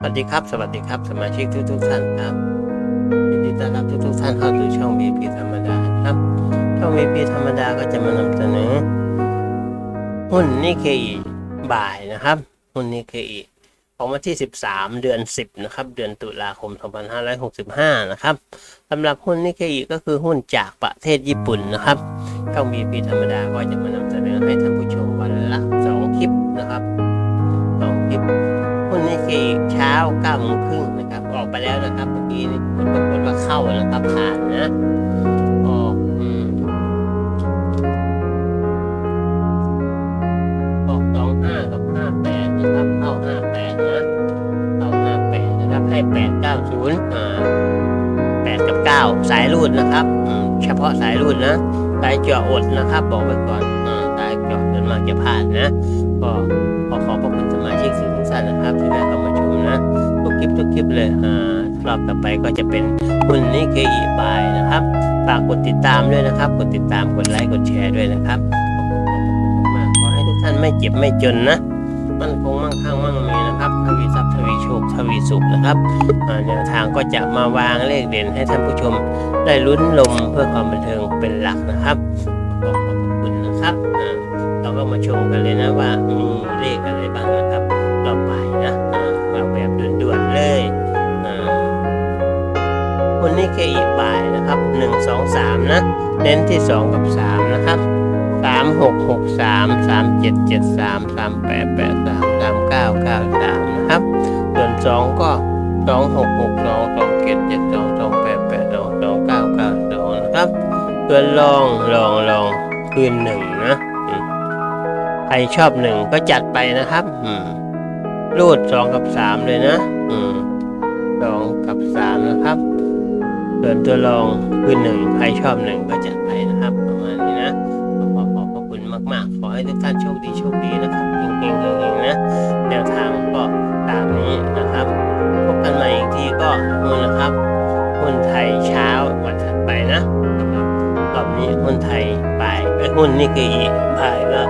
สวัสดีครับ สวัสดีครับ สมาชิกทุกทุกท่านครับยินดีต้อนรับทุกทุกท่านเข้าสู่ช่อง VP ธรรมดาครับ ช่อง VP ธรรมดาก็จะมานำเสนอหุ้นนิเคอีบ่ายนะครับ หุ้นนิเคอีของวันที่ 13 เดือน 10 นะครับ เดือนตุลาคม 2565 นะครับสำหรับหุ้นนิเคอีก็คือหุ้นจากประเทศญี่ปุ่นนะครับช่อง VP ธรรมดาก็จะมานำเสนอให้ท่านผู้ชมวันละ 2 คลิปนะครับสองคลิป หุ้นนิเคอีเช้า 9โมงครึ่งนะครับ ออกไปแล้วนะครับเมื่อกี้นี่ผลปรากฏว่าเข้านะครับผ่านนะออกอืมออกสองห้ากับห้าแปดนะครับเข้าห้าแปดนะเข้าห้าแปดนะครับให้แปดเก้าศูนย์อ่าแปดกับเก้าสายรูดนะครับอืเฉพาะสายรูดนะสายเจาะอดนะครับ บอกไว้ก่อนอ่าสายเจาะจนมาจะผ่านนะ ก็ขอขอบพระคุณ มาชิกทุกท่านนะครับที่ได้เข้ามาชมนะทุกคลิปทุกคลิปเลยอ่ารอบต่อไปก็จะเป็นหุ้นนิเคอีบายนะครับฝากกดติดตามด้วยนะครับ กดติดตามกดไลค์กดแชร์ด้วยนะครับขอบคุณมากขอให้ทุกท่านไม่เจ็บไม่จนนะมันคงมั่งคั่งมั่งมีนะครับทวีทรัพย์ทวีโชคทวีสุขนะครับแนวทางก็จะมาวางเลขเด่นให้ท่านผู้ชมได้ลุ้นลมเพื่อความบันเทิงเป็นหลักนะครับ บอกขอบคุณนะครับเราก็มาชมกันเลยนะว่ามีเลขอะไรบ้างนะครับต่อไปนะมาแบบด่วนๆเลยคนนี้แค่อีบ่ายนะครับ 1 2 3 นะ เน้นที่ 2 กับ 3 นะครับ3 6 6 3 3 7 7 3 3 8 8 3 3 9 9 3 ส่วลองลองลองคืนหนึ่งนะใครชอบหนึ่งก็จัดไปนะครับ อืมรูดสองกับสามเลยนะ อืมสองกับสามนะครับ ส่วนตัวรองคือหนึ่งใครชอบหนึ่งก็จัดไปนะครับ ประมาณนี้นะขอขอขอบพระคุณมาก ๆ ขอให้ทุกท่านโชคดีโชคดีนะครับเฮงๆเฮงๆนะแนวทางก็ตามนี้นะครับ นี้หุ้นไทยบ่ายไอ้หุ้นนิกเกอีบ่ายก็